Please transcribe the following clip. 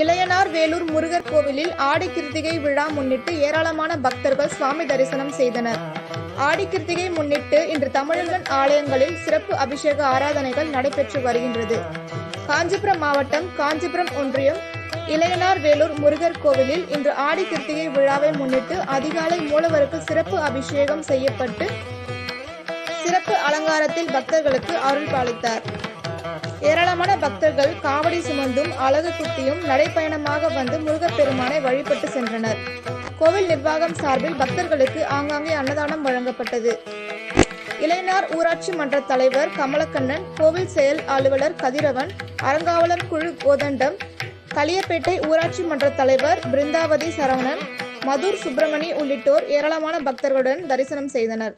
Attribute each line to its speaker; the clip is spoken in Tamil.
Speaker 1: இளையனார் வேலூர் முருகர் கோவிலில் ஆடி கிருத்திகை விழா முன்னிட்டு ஏராளமான பக்தர்கள் சுவாமி தரிசனம் செய்தனர். ஆடி கிருத்திகை முன்னிட்டு இன்று தமிழகன் ஆலயங்களில் சிறப்பு அபிஷேக ஆராதனைகள் நடைபெற்று வருகின்றது. காஞ்சிபுரம் மாவட்டம் காஞ்சிபுரம் ஒன்றியம் இளையனார் வேலூர் முருகர் கோவிலில் இன்று ஆடி கிருத்திகை விழாவை முன்னிட்டு அதிகாலை மூலவருக்கு சிறப்பு அபிஷேகம் செய்யப்பட்டு சிறப்பு அலங்காரத்தில் பக்தர்களுக்கு அருள் பாலித்தார். ஏராளமான பக்தர்கள் காவடி சுமந்தும் அழகு குத்தியும் நடைப்பயணமாக வந்து முருகப்பெருமானை வழிபட்டு சென்றனர். கோவில் நிர்வாகம் சார்பில் பக்தர்களுக்கு ஆங்காங்கே அன்னதானம் வழங்கப்பட்டது. இளைஞர் ஊராட்சி மன்ற தலைவர் கமலக்கண்ணன் கோவில் செயல் அலுவலர் கதிரவன் அறங்காவலர் குழு கோதண்டம் களியப்பேட்டை ஊராட்சி மன்ற தலைவர் பிருந்தாவதி சரவணன் மதுர் சுப்பிரமணி உள்ளிட்டோர் ஏராளமான பக்தர்களுடன் தரிசனம் செய்தனர்.